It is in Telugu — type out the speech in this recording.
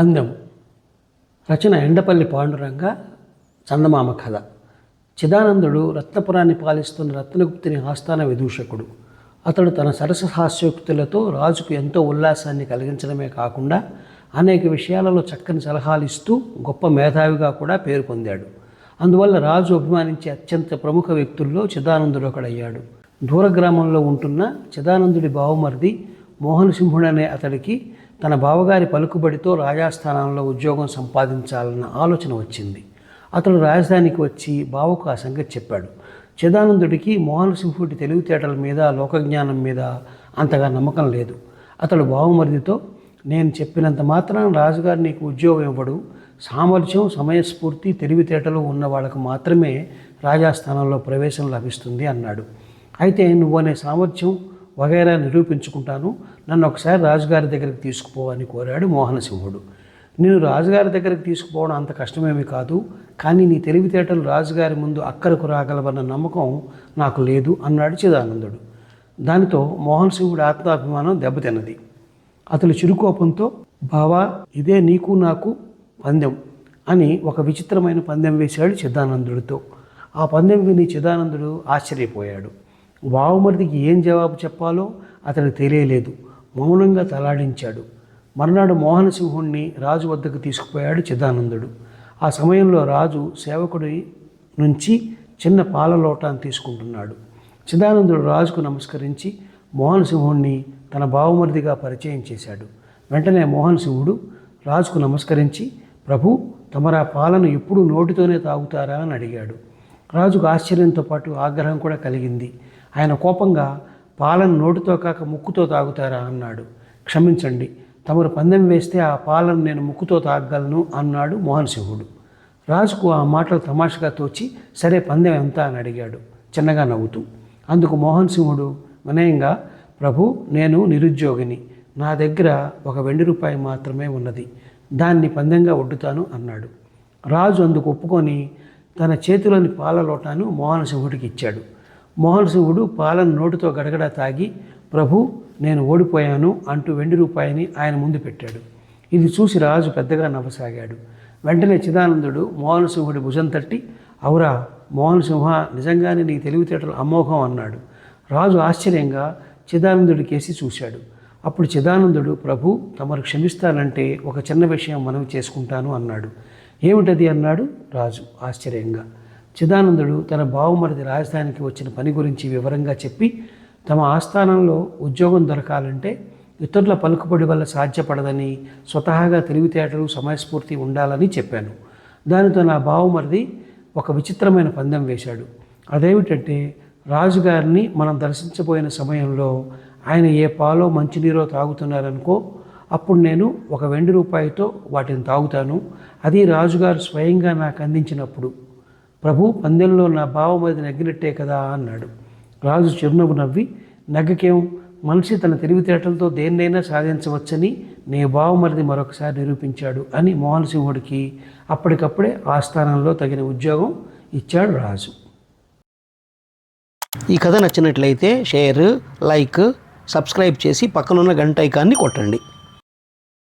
పందెం. రచన ఎండపల్లి పాండురంగ చందమామ కథ. చిదానందుడు రత్నపురాన్ని పాలిస్తున్న రత్నగుప్తుని ఆస్థాన విదూషకుడు. అతడు తన సరస హాస్యోక్తులతో రాజుకు ఎంతో ఉల్లాసాన్ని కలిగించడమే కాకుండా అనేక విషయాలలో చక్కని సలహాలు ఇస్తూ గొప్ప మేధావిగా కూడా పేరు పొందాడు. అందువల్ల రాజు అభిమానించే అత్యంత ప్రముఖ వ్యక్తుల్లో చిదానందుడు ఒకడయ్యాడు. దూర గ్రామంలో ఉంటున్న చిదానందుడి బావమరిది మోహనసింహుడనే అతడికి తన బావగారి పలుకుబడితో రాజాస్థానంలో ఉద్యోగం సంపాదించాలన్న ఆలోచన వచ్చింది. అతడు రాజధానికి వచ్చి బావకు ఆ సంగతి చెప్పాడు. చిదానందుడికి మోహనసింహుడి తెలివితేటల మీద లోకజ్ఞానం మీద అంతగా నమ్మకం లేదు. అతడు బావమరిదితో నేను చెప్పినంత మాత్రం రాజుగారు నీకు ఉద్యోగం ఇవ్వడు. సామర్థ్యం సమయస్ఫూర్తి తెలివితేటలు ఉన్న వాళ్ళకు మాత్రమే రాజాస్థానంలో ప్రవేశం లభిస్తుంది అన్నాడు. అయితే నువ్వు అనే సామర్థ్యం వగైరా నిరూపించుకుంటాను. నన్ను ఒకసారి రాజుగారి దగ్గరికి తీసుకుపోవని కోరాడు మోహనసింహుడు. నేను రాజుగారి దగ్గరికి తీసుకుపోవడం అంత కష్టమేమీ కాదు. కానీ నీ తెలివితేటలు రాజుగారి ముందు అక్కరకు రాగలవన్న నమ్మకం నాకు లేదు అన్నాడు చిదానందుడు. దానితో మోహన్ సింహుడి ఆత్మాభిమానం దెబ్బతిన్నది. అతని చిరుకోపంతో బావా ఇదే నీకు నాకు పందెం అని ఒక విచిత్రమైన పందెం వేశాడు చిదానందుడితో. ఆ పందెం విని చిదానందుడు ఆశ్చర్యపోయాడు. బావమరిదికి ఏం జవాబు చెప్పాలో అతనికి తెలియలేదు. మౌనంగా తలాడించాడు. మర్నాడు మోహనసింహుణ్ణి రాజు వద్దకు తీసుకుపోయాడు చిదానందుడు. ఆ సమయంలో రాజు సేవకుడి నుంచి చిన్న పాల లోటాన్ని తీసుకుంటున్నాడు. చిదానందుడు రాజుకు నమస్కరించి మోహనసింహుణ్ణి తన బావమరిదిగా పరిచయం చేశాడు. వెంటనే మోహనసింహుడు రాజుకు నమస్కరించి ప్రభు తమరా పాలను ఎప్పుడు నోటితోనే తాగుతారా? అని అడిగాడు. రాజుకు ఆశ్చర్యంతో పాటు ఆగ్రహం కూడా కలిగింది. ఆయన కోపంగా పాలను నోటితో కాక ముక్కుతో తాగుతారా అన్నాడు. క్షమించండి తమరు పందెం వేస్తే ఆ పాలను నేను ముక్కుతో తాగగలను అన్నాడు మోహన్ సింహుడు. రాజుకు ఆ మాటలు తమాషగా తోచి సరే పందెం ఎంత అని అడిగాడు. చిన్నగా నవ్వుతూ అందుకు మోహన్ సింహుడు వినయంగా ప్రభు నేను నిరుద్యోగిని. నా దగ్గర ఒక వెండి రూపాయి మాత్రమే ఉన్నది. దాన్ని పందెంగా ఒడ్డుతాను అన్నాడు. రాజు అందుకు ఒప్పుకొని తన చేతిలోని పాల లోటాను మోహన సింహుడికి ఇచ్చాడు. మోహన సింహుడు పాలను నోటితో గడగడ తాగి ప్రభు నేను ఓడిపోయాను అంటూ వెండి రూపాయిని ఆయన ముందు పెట్టాడు. ఇది చూసి రాజు పెద్దగా నవ్వసాగాడు. వెంటనే చిదానందుడు మోహన సింహుడి భుజం తట్టి అవురా మోహన సింహ నిజంగానే నీకు తెలివితేటలు అమోఘం అన్నాడు. రాజు ఆశ్చర్యంగా చిదానందుడి కేసి చూశాడు. అప్పుడు చిదానందుడు ప్రభు తమరు క్షమిస్తానంటే ఒక చిన్న విషయం మనవి చేసుకుంటాను అన్నాడు. ఏమిటది అన్నాడు రాజు ఆశ్చర్యంగా. చిదానందుడు తన బావమరిది రాజధానికి వచ్చిన పని గురించి వివరంగా చెప్పి తమ ఆస్థానంలో ఉద్యోగం దొరకాలంటే ఇతరుల పలుకుబడి వల్ల సాధ్యపడదని స్వతహాగా తెలివితేటలు సమయస్ఫూర్తి ఉండాలని చెప్పాను. దానితో నా బావమరిది ఒక విచిత్రమైన పందెం వేశాడు. అదేమిటంటే రాజుగారిని మనం దర్శించబోయిన సమయంలో ఆయన ఏ పాలో మంచినీరో తాగుతున్నారనుకో అప్పుడు నేను ఒక వెండి రూపాయితో వాటిని తాగుతాను. అది రాజుగారు స్వయంగా నాకు అందించినప్పుడు ప్రభు పందెంలో నా బావమరిది నగ్గినట్టే కదా అన్నాడు. రాజు చిరునవ్వు నవ్వి నగ్గకేం? మనిషి తన తెలివితేటలతో దేన్నైనా సాధించవచ్చని నీ బావమరిది మరొకసారి నిరూపించాడు అని మోహన్ సింహుడికి అప్పటికప్పుడే ఆ స్థానంలో తగిన ఉద్యోగం ఇచ్చాడు రాజు. ఈ కథ నచ్చినట్లయితే షేర్ లైక్ సబ్స్క్రైబ్ చేసి పక్కనున్న గంట ఐకాన్ని కొట్టండి.